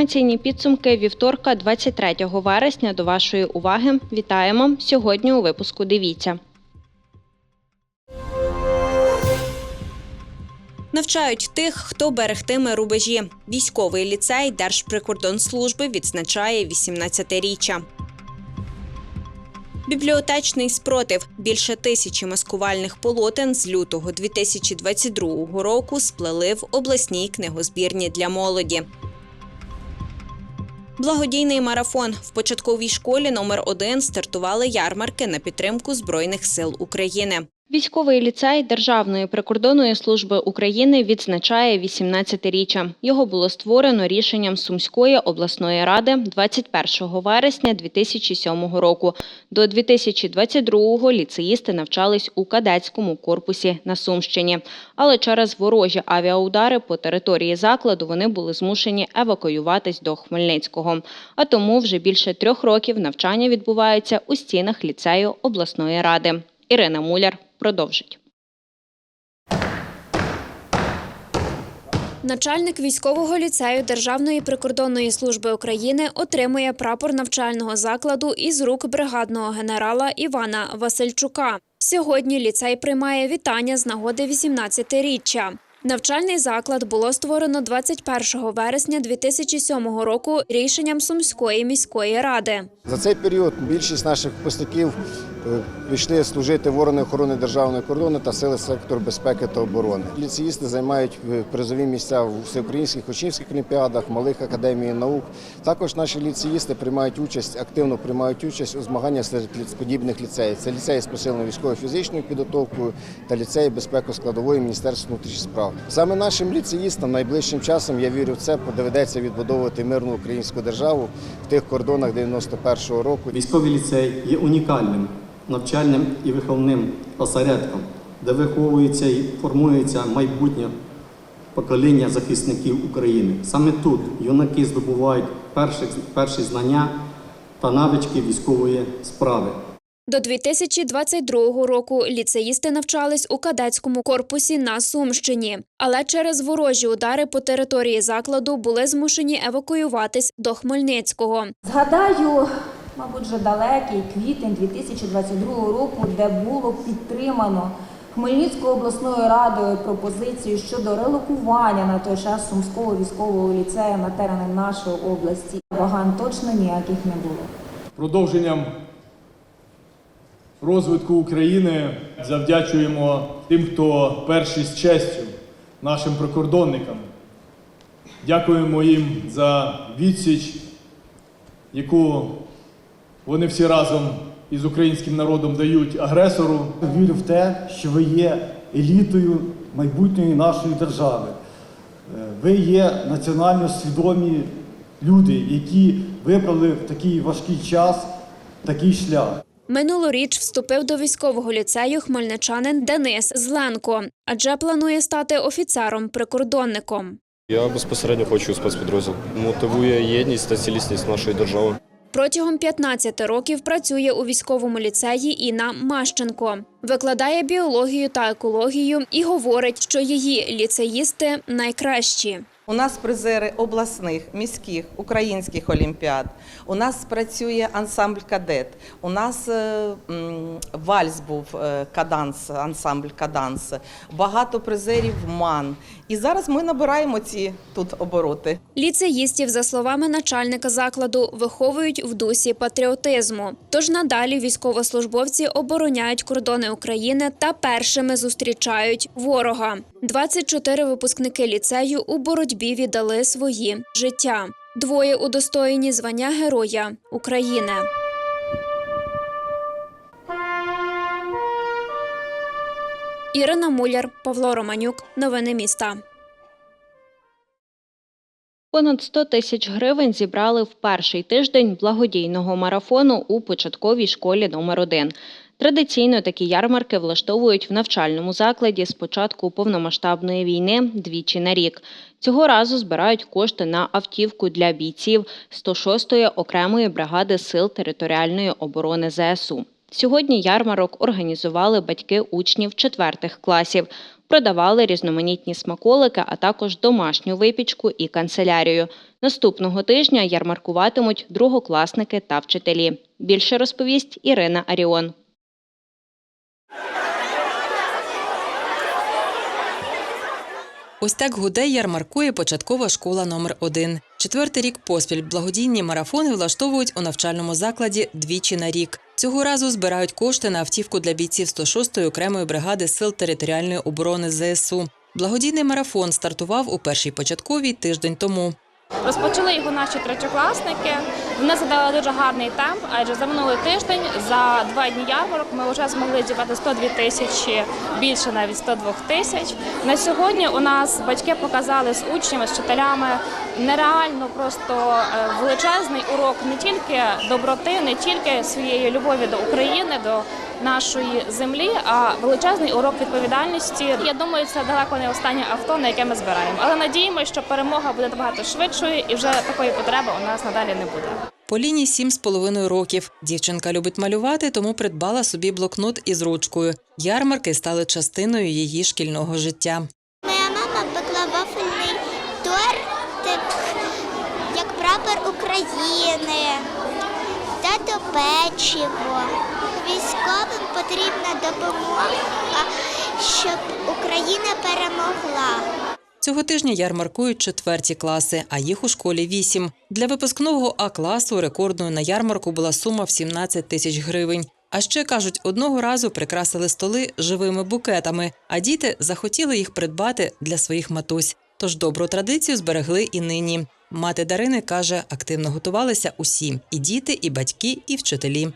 Інформаційні підсумки вівторка, 23 вересня. До вашої уваги вітаємо сьогодні. У випуску дивіться. Навчають тих, хто берегтиме рубежі. Військовий ліцей Держприкордонслужби відзначає 18-річчя. Бібліотечний спротив більше тисячі маскувальних полотен з лютого 2022 року сплели в обласній книгозбірні для молоді. Благодійний марафон в початковій школі номер 1 стартували ярмарки на підтримку Збройних сил України. Військовий ліцей Державної прикордонної служби України відзначає 18-річчя. Його було створено рішенням Сумської обласної ради 21 вересня 2007 року. До 2022-го ліцеїсти навчались у кадетському корпусі на Сумщині. Але через ворожі авіаудари по території закладу вони були змушені евакуюватись до Хмельницького. А тому вже більше трьох років навчання відбувається у стінах ліцею обласної ради. Ірина Муляр продовжить. Начальник військового ліцею Державної прикордонної служби України отримує прапор навчального закладу із рук бригадного генерала Івана Васильчука. Сьогодні ліцей приймає вітання з нагоди 18-річчя. Навчальний заклад було створено 21 вересня 2007 року рішенням Сумської міської ради. За цей період більшість наших випускників пішли служити в органи охорони державного кордону та сили сектору безпеки та оборони. Ліцеїсти займають е, призові місця в всеукраїнських учнівських олімпіадах, малих академії наук. Також наші ліцеїсти приймають участь, активно приймають участь у змаганнях серед подібних ліцеїв. Це ліцеї з посиленою військово-фізичною підготовкою та ліцеї безпеко-складової Міністерства внутрішніх справ. Саме нашим ліцеїстам найближчим часом я вірю в це, доведеться відбудовувати мирну українську державу в тих кордонах 91-го року. Військовий ліцей є унікальним навчальним і виховним осередком, де виховується і формується майбутнє покоління захисників України. Саме тут юнаки здобувають перші, перші знання та навички військової справи. До 2022 року ліцеїсти навчались у кадетському корпусі на Сумщині, але через ворожі удари по території закладу були змушені евакуюватись до Хмельницького. Згадаю, мабуть, вже далекий квітень 2022 року, де було підтримано Хмельницькою обласною радою пропозицію щодо релокування на той час Сумського військового ліцею на терени нашої області. Вагань точно ніяких не було. Продовженням розвитку України завдячуємо тим, хто перший з честю, нашим прикордонникам. Дякуємо їм за відсіч, яку вони всі разом із українським народом дають агресору. Вірю в те, що ви є елітою майбутньої нашої держави. Е, Ви є національно свідомі люди, які вибрали в такий важкий час такий шлях. Минулоріч вступив до військового ліцею хмельничанин Денис Зленко, адже планує стати офіцером-прикордонником. Я безпосередньо хочу спецпідрозділ. Мотивує єдність та цілісність нашої держави. Протягом 15 років працює у військовому ліцеї Інна Мащенко. Викладає біологію та екологію і говорить, що її ліцеїсти найкращі. У нас призери обласних, міських, українських олімпіад. У нас працює ансамбль кадет. У нас е, вальс був е, каданс, ансамбль каданс. Багато призерів МАН. І зараз ми набираємо ці тут обороти. Ліцеїстів, за словами начальника закладу, виховують в дусі патріотизму. Тож надалі військовослужбовці обороняють кордони України та першими зустрічають ворога. 24 випускники ліцею у боротьбі віддали свої життя. Двоє удостоєні звання Героя України. Ірина Муляр, Павло Романюк. Новини міста. Понад 100 тисяч гривень зібрали в перший тиждень благодійного марафону у початковій школі номер 1 Традиційно такі ярмарки влаштовують в навчальному закладі з початку повномасштабної війни двічі на рік. Цього разу збирають кошти на автівку для бійців 106-ї окремої бригади сил територіальної оборони ЗСУ. Сьогодні ярмарок організували батьки учнів четвертих класів. Продавали різноманітні смаколики, а також домашню випічку і канцелярію. Наступного тижня ярмаркуватимуть другокласники та вчителі. Більше розповість Ірина Аріон. Ось так гуде ярмаркує початкова школа номер 1 Четвертий рік поспіль благодійні марафони влаштовують у навчальному закладі двічі на рік. Цього разу збирають кошти на автівку для бійців 106-ї окремої бригади сил територіальної оборони ЗСУ. Благодійний марафон стартував у першій початковій тиждень тому. Розпочали його наші третьокласники. Вони задали дуже гарний темп, адже за минулий тиждень, за два дні ярмарок, ми вже змогли зібрати 102 тисячі, більше навіть 102 тисяч. На сьогодні у нас батьки показали з учнями, з вчителями нереально просто е, величезний урок не тільки доброти, не тільки своєї любові до України, до нашої землі, а величезний урок відповідальності. Я думаю, це далеко не останнє авто, на яке ми збираємо. Але надіємося, що перемога буде набагато швидшою і вже такої потреби у нас надалі не буде. Поліні сім з половиною років. Дівчинка любить малювати, тому придбала собі блокнот із ручкою. Ярмарки стали частиною її шкільного життя. Моя мама пекла вафельний тортик, як прапор України, тато печиво. Військовим потрібна допомога, щоб Україна перемогла. Цього тижня ярмаркують четверті класи, а їх у школі вісім. Для випускного А класу рекордною на ярмарку була сума в 17 тисяч гривень. А ще кажуть, одного разу прикрасили столи живими букетами, а діти захотіли їх придбати для своїх матусь. Тож добру традицію зберегли і нині. Мати Дарини каже, активно готувалися усі і діти, і батьки, і вчителі.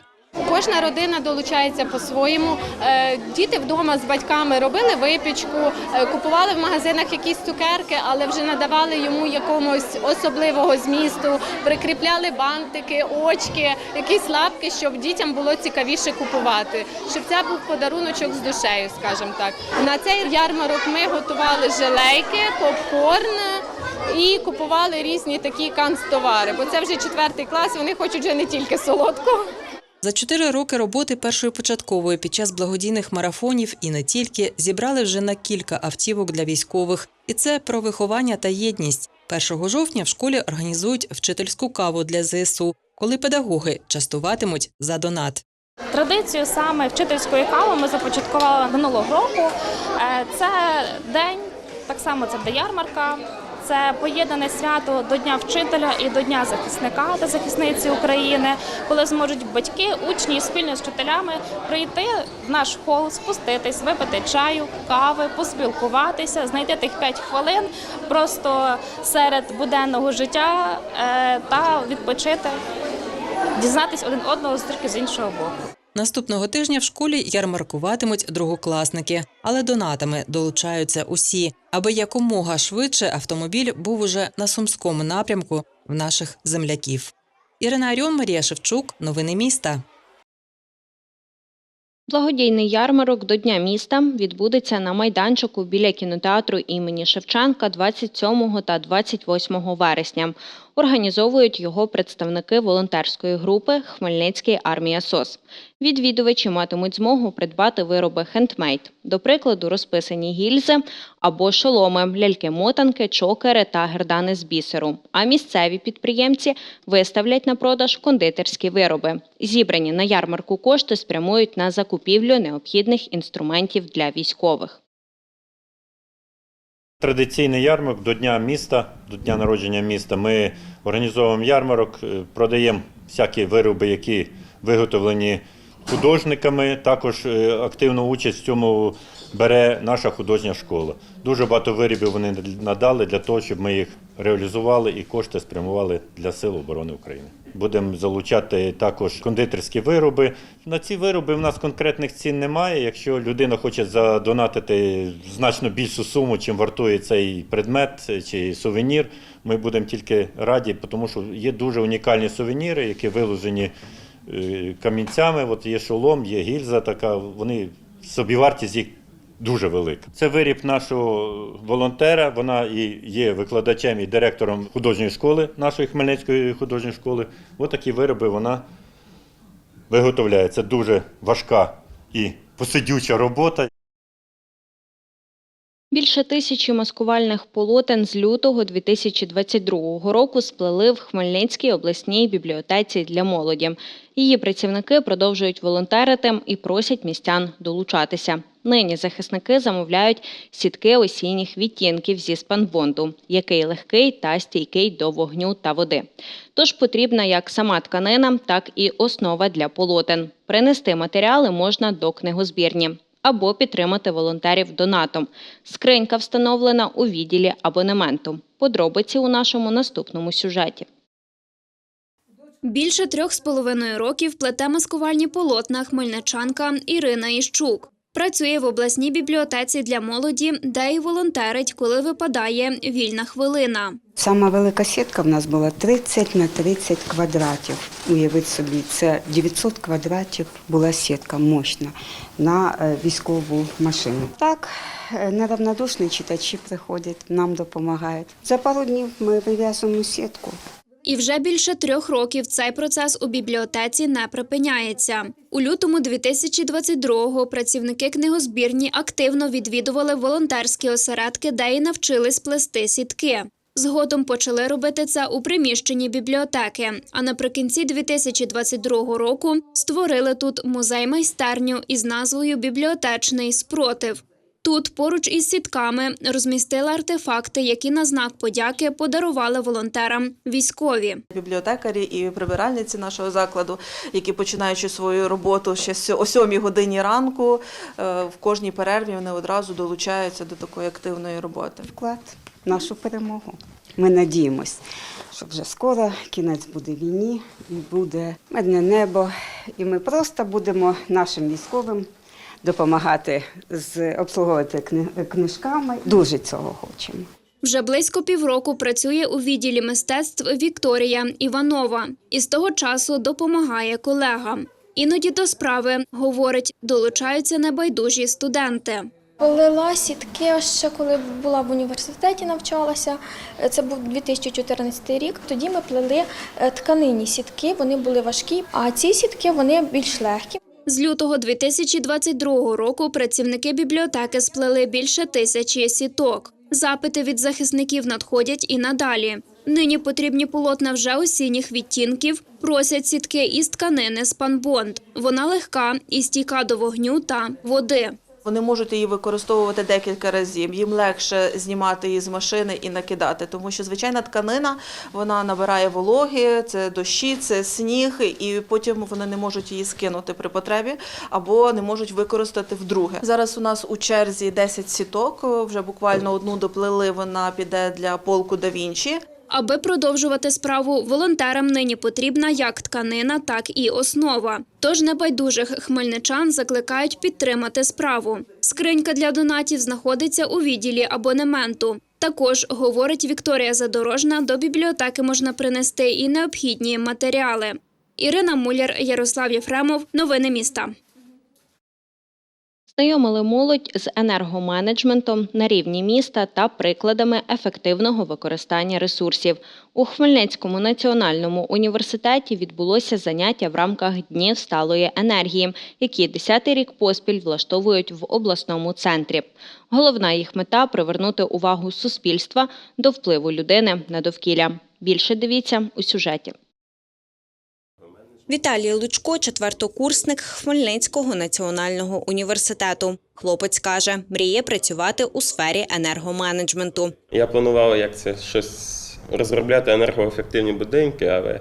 Кожна родина долучається по-своєму. Е, Діти вдома з батьками робили випічку, е, купували в магазинах якісь цукерки, але вже надавали йому якомусь особливого змісту, прикріпляли бантики, очки, якісь лапки, щоб дітям було цікавіше купувати, щоб це був подаруночок з душею, скажімо так. На цей ярмарок ми готували желейки, попкорн. І купували різні такі канцтовари, бо це вже четвертий клас. Вони хочуть вже не тільки солодкого. За чотири роки роботи першої початкової під час благодійних марафонів і не тільки зібрали вже на кілька автівок для військових. І це про виховання та єдність. 1 жовтня в школі організують вчительську каву для ЗСУ, коли педагоги частуватимуть за донат. Традицію саме вчительської кави ми започаткували минулого року. Е, Це день, так само це ярмарка. Це поєднане свято до Дня вчителя і до Дня захисника та захисниці України, коли зможуть батьки, учні спільно з вчителями прийти в наш хол, спуститись, випити чаю, кави, поспілкуватися, знайти тих 5 хвилин просто серед буденного життя е, та відпочити, дізнатись один одного з трохи з іншого боку. Наступного тижня в школі ярмаркуватимуть другокласники, але донатами долучаються усі, аби якомога швидше автомобіль був уже на сумському напрямку в наших земляків. Ірина Аріон, Марія Шевчук. Новини міста. Благодійний ярмарок до Дня міста відбудеться на майданчику біля кінотеатру імені Шевченка 27 та 28 вересня. Організовують його представники волонтерської групи Хмельницький армія СОС. Відвідувачі матимуть змогу придбати вироби хендмейд, до прикладу, розписані гільзи або шоломи, ляльки-мотанки, чокери та гердани з бісеру. А місцеві підприємці виставлять на продаж кондитерські вироби. Зібрані на ярмарку кошти спрямують на закупівлю необхідних інструментів для військових. Традиційний ярмарок до Дня міста, до Дня народження міста. Ми організовуємо ярмарок, е, продаємо всякі вироби, які виготовлені художниками. Також е, активну участь в цьому бере наша художня школа. Дуже багато виробів вони надали для того, щоб ми їх реалізували і кошти спрямували для Сил оборони України. Будемо залучати також кондитерські вироби. На ці вироби в нас конкретних цін немає. Якщо людина хоче задонатити значно більшу суму, чим вартує цей предмет чи сувенір, ми будемо тільки раді, тому що є дуже унікальні сувеніри, які виложені е, камінцями. От є шолом, є гільза така. Вони собівартість їх дуже велика. Це виріб нашого волонтера. Вона і є викладачем і директором художньої школи нашої Хмельницької художньої школи. Ось такі вироби вона виготовляє. Це дуже важка і посидюча робота. Більше тисячі маскувальних полотен з лютого 2022 року сплели в Хмельницькій обласній бібліотеці для молоді. Її працівники продовжують волонтерити і просять містян долучатися. Нині захисники замовляють сітки осінніх відтінків зі спанбонду, який легкий та стійкий до вогню та води. Тож потрібна як сама тканина, так і основа для полотен. Принести матеріали можна до книгозбірні або підтримати волонтерів донатом. Скринька встановлена у відділі абонементу. Подробиці у нашому наступному сюжеті. Більше трьох з половиною років плете маскувальні полотна хмельничанка Ірина Іщук. Працює в обласній бібліотеці для молоді, де й волонтерить, коли випадає вільна хвилина. Сама велика сітка в нас була 30 на 30 квадратів. Уявіть собі, це 900 квадратів була сітка мощна на е, військову машину. Так, е, неравнодушні читачі приходять, нам допомагають. За пару днів ми вив'язуємо сітку. І вже більше трьох років цей процес у бібліотеці не припиняється. У лютому 2022-го працівники книгозбірні активно відвідували волонтерські осередки, де й навчились плести сітки. Згодом почали робити це у приміщенні бібліотеки. А наприкінці 2022 року створили тут музей-майстерню із назвою Бібліотечний спротив. Тут поруч із сітками розмістили артефакти, які на знак подяки подарували волонтерам військові. Бібліотекарі і прибиральниці нашого закладу, які починаючи свою роботу ще о 7 годині ранку, е, в кожній перерві вони одразу долучаються до такої активної роботи. Вклад в нашу перемогу. Ми надіємось, що вже скоро кінець буде війні, і буде мирне небо, і ми просто будемо нашим військовим допомагати з обслуговувати книжками. Дуже цього хочемо. Вже близько півроку працює у відділі мистецтв Вікторія Іванова. І з того часу допомагає колегам. Іноді до справи, говорить, долучаються небайдужі студенти. Плела сітки ще коли була в університеті, навчалася. Це був 2014 рік. Тоді ми плели е, тканинні сітки, вони були важкі, а ці сітки вони більш легкі. З лютого 2022 року працівники бібліотеки сплели більше тисячі сіток. Запити від захисників надходять і надалі. Нині потрібні полотна вже осінніх відтінків. Просять сітки із тканини спанбонд. Вона легка і стійка до вогню та води. Вони можуть її використовувати декілька разів. Їм легше знімати її з машини і накидати, тому що звичайна тканина вона набирає вологи, це дощі, це сніг, і потім вони не можуть її скинути при потребі або не можуть використати вдруге. Зараз у нас у черзі 10 сіток. Вже буквально одну доплели. Вона піде для полку да Вінчі. Аби продовжувати справу, волонтерам нині потрібна як тканина, так і основа. Тож небайдужих хмельничан закликають підтримати справу. Скринька для донатів знаходиться у відділі абонементу. Також, говорить Вікторія Задорожна, до бібліотеки можна принести і необхідні матеріали. Ірина Муляр, Ярослав Єфремов. Новини міста. Знайомили молодь з енергоменеджментом на рівні міста та прикладами ефективного використання ресурсів. У Хмельницькому національному університеті відбулося заняття в рамках Днів сталої енергії, які 10-й рік поспіль влаштовують в обласному центрі. Головна їх мета привернути увагу суспільства до впливу людини на довкілля. Більше дивіться у сюжеті. Віталій Лучко, четвертокурсник Хмельницького національного університету. Хлопець каже, мріє працювати у сфері енергоменеджменту. Я планував, як це щось розробляти енергоефективні будинки, але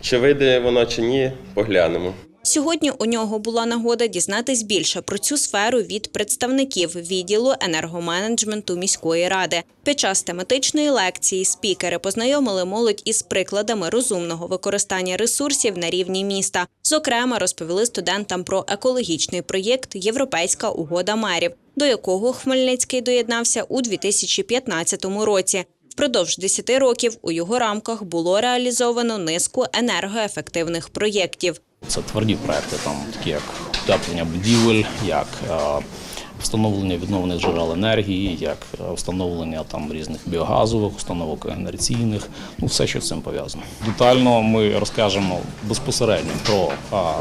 чи вийде воно чи ні, поглянемо. Сьогодні у нього була нагода дізнатись більше про цю сферу від представників відділу енергоменеджменту міської ради. Під час тематичної лекції спікери познайомили молодь із прикладами розумного використання ресурсів на рівні міста. Зокрема, розповіли студентам про екологічний проєкт Європейська угода мерів, до якого Хмельницький доєднався у 2015 році. Впродовж 10 років у його рамках було реалізовано низку енергоефективних проєктів. Це тверді проекти, там такі як утеплення будівель, як е, встановлення відновлених джерел енергії, як е, встановлення там різних біогазових установок генераційних, ну все, що з цим пов'язано. Детально ми розкажемо безпосередньо про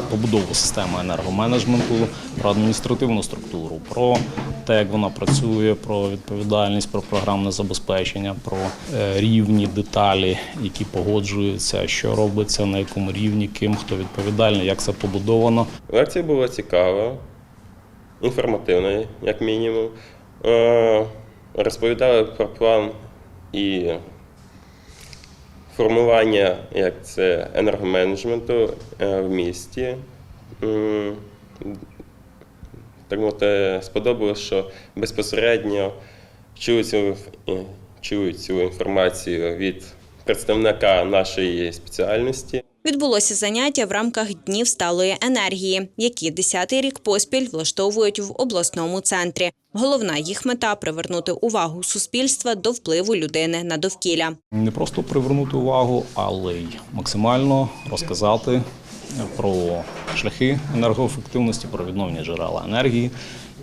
побудову системи енергоменеджменту, про адміністративну структуру, про те, як вона працює, про відповідальність, про програмне забезпечення, про е, рівні деталі, які погоджуються, що робиться, на якому рівні, ким хто відповідальний, як це побудовано. Лекція була цікава, інформативна, як мінімум. Е, Розповідали про план і формування як це енергоменеджменту е, в місті. Так мовити, сподобалось, що безпосередньо чують цю, інф- цю інформацію від представника нашої спеціальності. Відбулося заняття в рамках Днів сталої енергії, які десятий рік поспіль влаштовують в обласному центрі. Головна їх мета привернути увагу суспільства до впливу людини на довкілля. Не просто привернути увагу, але й максимально розказати про шляхи енергоефективності, про відновлення джерела енергії.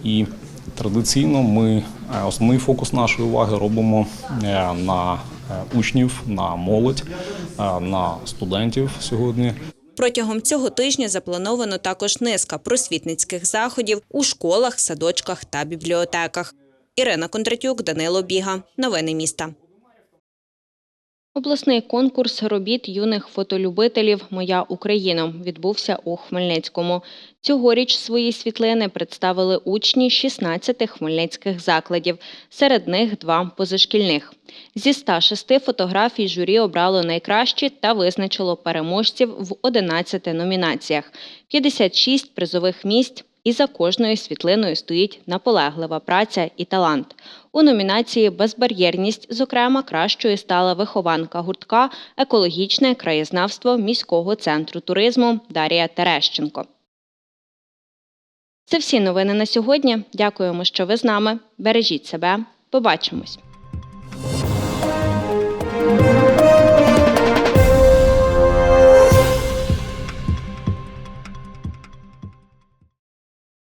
І традиційно ми е, основний фокус нашої уваги робимо е, на учнів, на молодь, е, на студентів сьогодні. Протягом цього тижня заплановано також низка просвітницьких заходів у школах, садочках та бібліотеках. Ірина Кондратюк, Данило Біга. Новини міста. Обласний конкурс робіт юних фотолюбителів Моя Україна відбувся у Хмельницькому. Цьогоріч свої світлини представили учні 16 хмельницьких закладів, серед них два позашкільних. Зі 106 фотографій журі обрало найкращі та визначило переможців в 11 номінаціях, 56 призових місць. І за кожною світлиною стоїть наполеглива праця і талант. У номінації Безбар'єрність, зокрема, кращою стала вихованка гуртка Екологічне краєзнавство міського центру туризму Дарія Терещенко. Це всі новини на сьогодні. Дякуємо, що ви з нами. Бережіть себе. Побачимось.